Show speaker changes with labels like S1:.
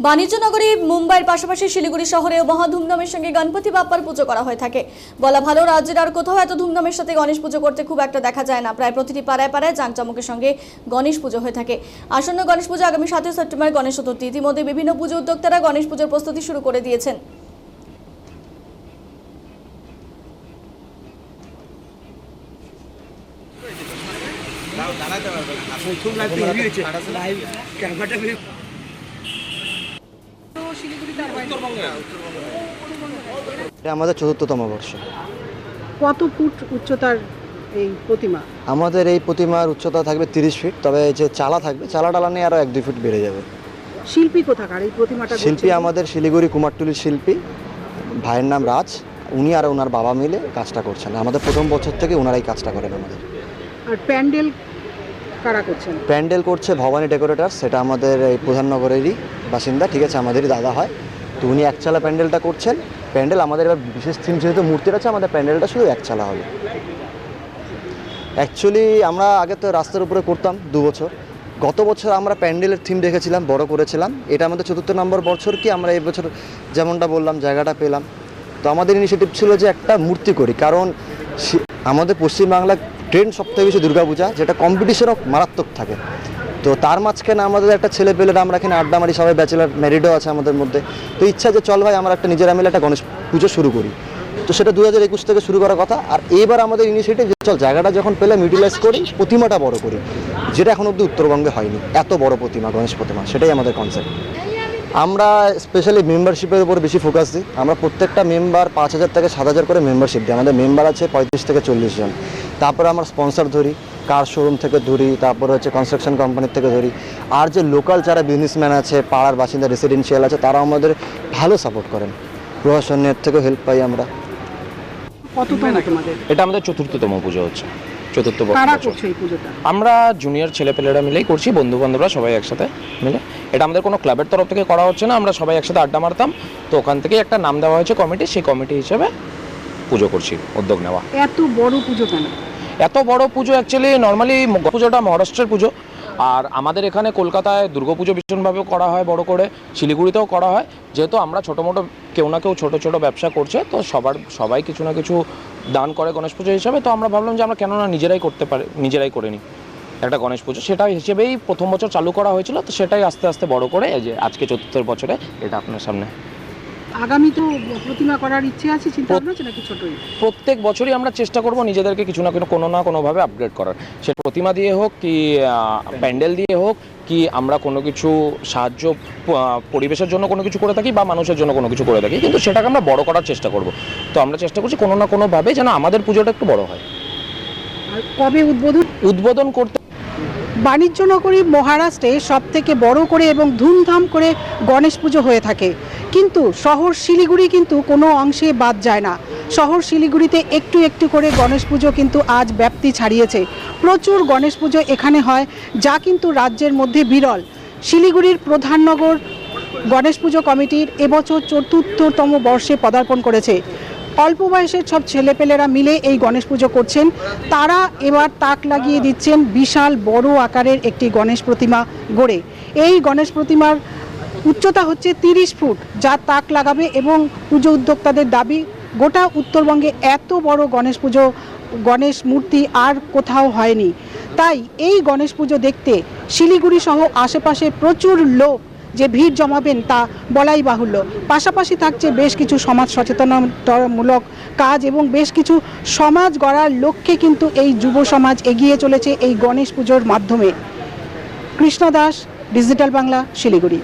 S1: বাণিজ্য নগরী মুম্বাইয়ের পাশাপাশি শিলিগুড়ি শহরেও মহা ধুমধামের সঙ্গে গণপতি বাপ্পার পুজো করা হয়ে থাকে। বলা ভালো রাজ্যের আর কোথাও এত ধুমধামের সাথে গণেশ পুজো করতে খুব একটা দেখা যায় না। প্রায় প্রতিটি পাড়ায় পাড়ায় জাঁকজমকের সঙ্গে গণেশ পুজো হয়ে থাকে। আসন্ন গণেশ পুজো আগামী সাতই সেপ্টেম্বর গণেশ চতুর্থী। ইতিমধ্যে বিভিন্ন পুজো উদ্যোক্তারা গণেশ পুজোর প্রস্তুতি শুরু করে দিয়েছেন।
S2: এটা আমাদের চতুর্থতম বর্ষ।
S3: কত ফুট উচ্চতার এই প্রতিমা?
S2: আমাদের এই প্রতিমার উচ্চতা থাকবে তিরিশ ফিট তবে এই যে চালা থাকবে চালা টালা নিয়ে আরও এক দুই ফুট বেড়ে যাবে।
S3: শিল্পী কোথাকার এই প্রতিমাটা
S2: শিল্পী আমাদের শিলিগুড়ি কুমারটুলির শিল্পী ভাইয়ের নাম রাজ উনি আর ওনার বাবা মিলে কাজটা করছেন। আমাদের প্রথম বছর থেকে ওনারাই কাজটা করেন আমাদের।
S3: আর প্যান্ডেল কারা করছেন?
S2: প্যান্ডেল করছে ভবানী ডেকোরেটর সেটা আমাদের এই প্রধাননগরেরই বাসিন্দা ঠিক আছে আমাদেরই দাদা হয়। তো উনি একচালা প্যান্ডেলটা করছেন। প্যান্ডেল আমাদের এবার বিশেষ থিম যেহেতু মূর্তির আছে, আমাদের প্যান্ডেলটা শুধু একচালা হবে। অ্যাকচুয়ালি আমরা আগে তো রাস্তার উপরে করতাম দু বছর। গত বছর আমরা প্যান্ডেলের থিম রেখেছিলাম বড় করেছিলাম। এটা আমাদের চতুর্থ নম্বর বছর কি আমরা এই বছর যেমনটা বললাম, জায়গাটা পেলাম। তো আমাদের ইনিশিয়েটিভ ছিল যে একটা মূর্তি করি, কারণ আমাদের পশ্চিমবাংলার ট্রেন্ড সবথেকে বেশি দুর্গাপূজা, যেটা কম্পিটিশনও মারাত্মক থাকে। তো তার মাঝখানে আমাদের একটা ছেলে পেলেরা আমরা এখানে আড্ডা মারি, সবাই ব্যাচেলার ম্যারিডও আছে আমাদের মধ্যে। তো ইচ্ছা যে চল ভাই, আমরা একটা নিজেরা মিলে একটা গণেশ পুজো শুরু করি। তো সেটা দু হাজার একুশ থেকে শুরু করার কথা। আর এবার আমাদের ইনিশিয়েটিভ চল জায়গাটা যখন পেলাম ইউটিলাইজ করি, প্রতিমাটা বড় করি, যেটা এখন অবধি উত্তরবঙ্গে হয়নি। এত বড় প্রতিমা, গণেশ প্রতিমা, সেটাই আমাদের কনসেপ্ট আমরা স্পেশালি মেম্বারশিপের উপর বেশি ফোকাস দিই। আমরা প্রত্যেকটা মেম্বার পাঁচ হাজার থেকে সাত হাজার করে মেম্বারশিপ দিই। আমাদের মেম্বার আছে পঁয়ত্রিশ থেকে চল্লিশ জন। তারপরে আমরা স্পন্সর ধরি। কার শোরুম থেকে ধরি তারপরে হচ্ছে কনস্ট্রাকশন কোম্পানির থেকে ধরি। আর যে লোকাল যারা বিজনেসম্যান আছে পাড়ার বাসিন্দা রেসিডেন্সিয়াল আছে তারা আমাদের ভালো সাপোর্ট করেন। প্রশাসনের থেকেও হেল্প পাই আমরা।
S4: এটা আমাদের চতুর্থতম পুজো হচ্ছে। চতুর্থ আমরা জুনিয়র ছেলেপেলেরা মিলেই করছি বন্ধু বান্ধবরা সবাই একসাথে মিলে। এটা আমাদের কোনো ক্লাবের তরফ থেকে করা হচ্ছে না আমরা সবাই একসাথে আড্ডা মারতাম। তো ওখান থেকেই একটা নাম দেওয়া হয়েছে কমিটি সেই কমিটি হিসেবে পুজো করছি উদ্যোগ নেওয়া।
S3: এত বড় পুজো কেন?
S4: এত বড় পুজো অ্যাকচুয়ালি নর্মালি পুজোটা মহারাষ্ট্রের পুজো। আর আমাদের এখানে কলকাতায় দুর্গাপুজো ভীষণভাবে করা হয় বড় করে, শিলিগুড়িতেও করা হয়। যেহেতু আমরা ছোটো মোটো কেউ না কেউ ছোটো ছোটো ব্যবসা করছে, তো সবার, সবাই কিছু না কিছু দান করে গণেশ পুজো হিসাবে। তো আমরা ভাবলাম যে আমরা কেন না নিজেরাই করতে পারি, নিজেরাই করে নিই একটা গণেশ পুজো। সেটা হিসেবেই প্রথম বছর চালু করা হয়েছিল, তো সেটাই আস্তে আস্তে বড় করে এই যে আজকে চতুর্থ বছরে এটা আপনার সামনে।
S3: আগামী তো প্রতিমা করার ইচ্ছে আছে চিন্তা ভাবনা আছে নাকি ছোটই?
S4: প্রত্যেক বছরই আমরা চেষ্টা করব নিজেদেরকে কিছু না কিছু কোনো না কোনোভাবে আপগ্রেড করার। সে প্রতিমা দিয়ে হোক কি প্যান্ডেল দিয়ে হোক কি আমরা কোনো কিছু সাহায্য পরিবেশের জন্য কোনো কিছু করে থাকি বা মানুষের জন্য কোনো কিছু করে থাকি কিন্তু সেটাকে আমরা বড় করার চেষ্টা করব। তো আমরা চেষ্টা করছি কোনো না কোনোভাবে যেন আমাদের পুজোটা একটু বড় হয়।
S3: কবে উদ্বোধন?
S4: উদ্বোধন করতে
S3: বাণিজ্য নগরী মহারাষ্ট্রে সব থেকে বড় করে এবং ধুমধাম করে গণেশ পুজো হয়ে থাকে। কিন্তু শহর শিলিগুড়ি কিন্তু কোনো অংশে বাদ যায় না। শহর শিলিগুড়িতে একটু একটু করে গণেশ পুজো কিন্তু আজ ব্যাপ্তি ছাড়িয়েছে। প্রচুর গণেশ পুজো এখানে হয়, যা কিন্তু রাজ্যের মধ্যে বিরল। শিলিগুড়ির প্রধাননগর গণেশ পুজো কমিটির এবছর চতুর্থতম বর্ষে পদার্পণ করেছে। অল্প বয়সের সব ছেলেপেলেরা মিলে এই গণেশ পুজো করছেন। তারা এবার তাক লাগিয়ে দিচ্ছেন বিশাল বড় আকারের একটি গণেশ প্রতিমা গড়ে। এই গণেশ প্রতিমার উচ্চতা হচ্ছে তিরিশ ফুট, যা তাক লাগাবে এবং পুজো উদ্যোক্তাদের দাবি, গোটা উত্তরবঙ্গে এত বড় গণেশ পুজো, গণেশ মূর্তি আর কোথাও হয়নি। তাই এই গণেশ পুজো দেখতে শিলিগুড়ি সহ আশেপাশে প্রচুর লোক যে ভিড় জমাবেন তা বলাই বাহুল্য। পাশাপাশি থাকছে বেশ কিছু সমাজ সচেতনতামূলক কাজ এবং বেশ কিছু সমাজ গড়ার লক্ষ্যে কিন্তু এই যুব সমাজ এগিয়ে চলেছে এই গণেশ পুজোর মাধ্যমে। কৃষ্ণ দাস, ডিজিটাল বাংলা, শিলিগুড়ি।